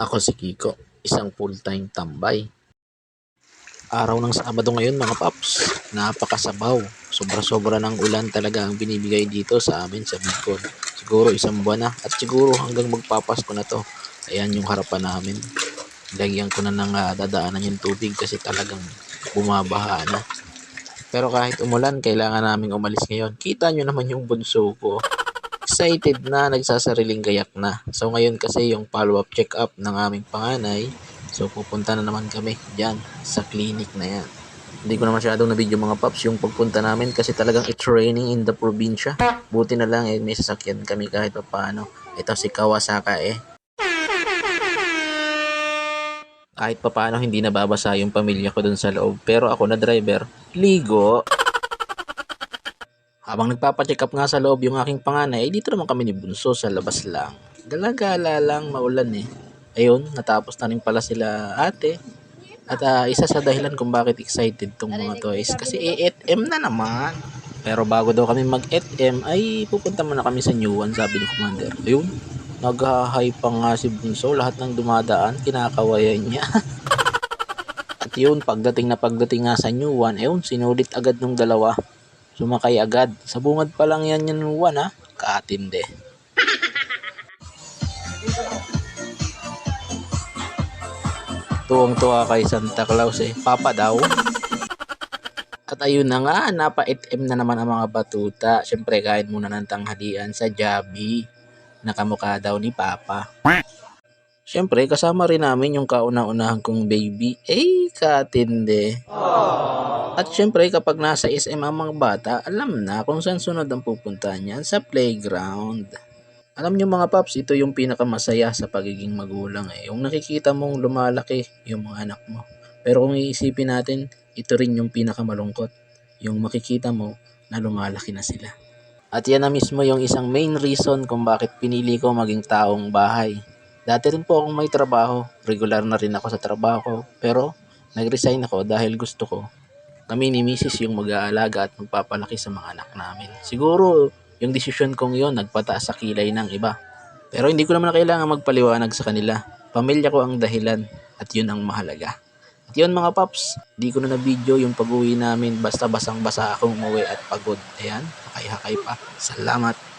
Ako si Kiko, isang full-time tambay. Araw ng Sabado ngayon mga paps, napakasabaw. Sobra-sobra ng ulan talaga ang binibigay dito sa amin sa Bicol. Siguro isang buwan na at siguro hanggang magpapasko na to. Ayan yung harapan namin. Lagyan ko na ng ah, dadaanan yung tubig kasi talagang bumabaha na. Pero kahit umulan, kailangan naming umalis ngayon. Kita nyo naman yung bunso ko. Excited na, nagsasariling gayak na. So ngayon kasi yung follow-up check-up ng aming panganay. So pupunta na naman kami dyan sa clinic na yan. Hindi ko na masyadong na video mga paps yung pagpunta namin kasi talagang it's raining in the probinsya. Buti na lang eh, may sasakyan kami kahit pa paano. Ito si Kawasaka eh. Kahit pa paano hindi nababasa yung pamilya ko dun sa loob. Pero ako na driver, ligo. Habang nagpapacheck up nga sa loob yung aking panganay, eh, dito naman kami ni Bunso sa labas lang. Galagala lang, maulan eh. Ayun, natapos na rin pala sila ate. At ah, isa sa dahilan kung bakit excited tong mga to is kasi e-SM na naman. Pero bago daw kami mag-SM ay pupunta muna kami sa New One, sabi ni Commander. Ayun, nag-high pa nga si Bunso. Lahat ng dumadaan, kinakawayan niya. At yun, pagdating na pagdating nga sa New One, ayun, sinulit agad nung dalawa. Sumakay agad. Sa bungad pa lang yan yung One ha. Katinde. Tuwang-tuwa kay Santa Claus eh. Papa daw. At ayun na nga, napa-SM na naman ang mga batuta. Siyempre, kain muna ng tanghalian sa Jabi. Nakamukha daw ni Papa. Siyempre, kasama rin namin yung kauna-unahan kong baby. Eh, katinde. At syempre, kapag nasa SM ang mga bata, alam na kung saan sunod ang pupuntahan niyan sa playground. Alam niyo mga paps, ito yung pinakamasaya sa pagiging magulang eh. Yung nakikita mong lumalaki yung mga anak mo. Pero kung iisipin natin, ito rin yung pinakamalungkot. Yung makikita mo na lumalaki na sila. At yan na mismo yung isang main reason kung bakit pinili ko maging taong bahay. Dati rin po akong may trabaho. Regular na rin ako sa trabaho ko. Pero nag-resign ako dahil gusto ko kami ni Mrs. yung mag-aalaga at magpapalaki sa mga anak namin. Siguro, yung desisyon kong yon nagpataas sa kilay ng iba. Pero hindi ko naman kailangan magpaliwanag sa kanila. Pamilya ko ang dahilan at yun ang mahalaga. At yun mga paps, di ko na na-video yung pag-uwi namin basta basang-basa akong umuwi at pagod. Ayan, hakay-hakay pa. Salamat.